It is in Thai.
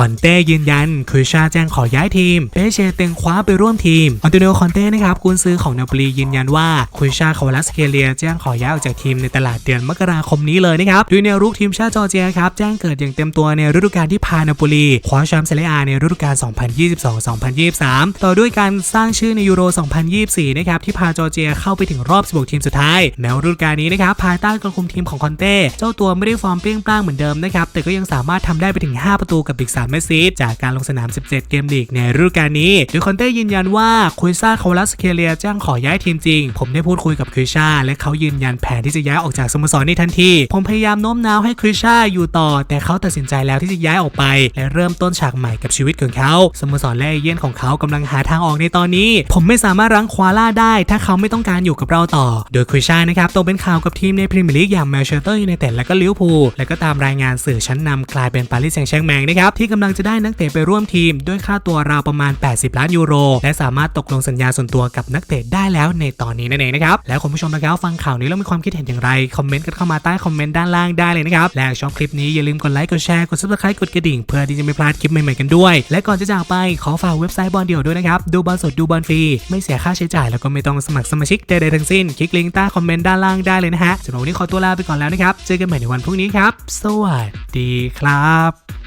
คอนเต้ยืนยันคุยชาแจ้งขอย้ายทีมเปเชเต็งคว้าไปร่วมทีมอันโตนิโอคอนเต้นะครับกุนซื้อของนาปลียืนยันว่าคุยชาคาวาลัสเคเลียแจ้งขอย้ายออกจากทีมในตลาดเดือนมกราคมนี้เลยนะครับดยแนวรุกทีมชาติจอร์เจียครับแจ้งเกิดอย่างเต็มตัวในฤดูกาลที่พานาปลีคว้าแชมป์เซเรียอาในฤดูกาล 2022-2023 ต่อด้วยการสร้างชื่อในยูโร 2024 นะครับที่พาจอร์เจียเข้าไปถึงรอบ 16 ทีมสุดท้ายแม้ว่าฤดูกาลนี้นะครับภายใต้การคุมทีมของคอนเต้เจ้าตัวไม่ได้ฟอร์มเปรี้ยงปร้างเหมือนเดิมนะครับแต่ก็ยังสามารถทำได้ไปถึง 5 ประตูกับอีก3แมตช์ซีจากการลงสนาม 17 เกมลีกในฤดูกาลนี้โดยคอนเต้ยืนยันว่าคุยซ่าคาลัสเคเลียจ้างขอย้ายทีมจริง ผมได้พูดคุยกับคุยชาและเขายืนยันแผนที่จะย้ายออกจากสโมสรในทันที ผมพยายามโน้มน้าวให้คุยชาอยู่ต่อ แต่เขาตัดสินใจแล้วที่จะย้ายออกไป และเริ่มต้นฉากใหม่กับชีวิตของเขาสโมสรและเอเย่นของเขากำลังหาทางออกในตอนนี้ ผมไม่สามารถรั้งควาล่าได้ ถ้าเขาไม่ต้องการอยู่กับเราต่อ โดยคุยชานะครับตกเป็นข่าวกับทีมในพรีเมียร์ลีกอย่างแมนเชสเตอร์ยูไนเต็ดและก็ลิเวอร์พูลและก็ตามรายงานสื่อชั้นนำกลายเป็นปารีสแซงต์แชร์กแมงนะครับที่กำลังจะได้นักเตะไปร่วมทีม ด้วยค่าตัวราวประมาณ 80 ล้านยูโร และสามารถตกลงสัญญาส่วนตัวกับนักเตะได้แล้วในตอนนี้นั่นเองนะครับแล้วคุณผู้ชมนะครับฟังข่าวนี้แล้วมีความคิดเห็นอย่างไรคอมเมนต์กันเข้ามาใต้คอมเมนต์ด้านล่างได้เลยนะครับและชอบคลิปนี้อย่าลืมกดไลค์กดแชร์กด subscribe กดกระดิ่งเพื่อที่จะไม่พลาดคลิปใหม่ๆกันด้วย และก่อนจะจากไปขอฝากเว็บไซต์บอลเดี่ยวด้วยนะครับดูบอลสดดูบอลฟรีไม่เสียค่าใช้จ่ายแล้วก็ไม่ต้องสมัครสมาชิกใดๆทั้งสิ้นคลิกลิงก์ใต้คอมเมนต์ด้านล่างได้เลยนะฮะสำหรับวันนี้ขอตัวลาไปก่อนแล้วนะครับเจอกันใหม่ในวันพรุ่งนี้ครับ สวัสดีครับ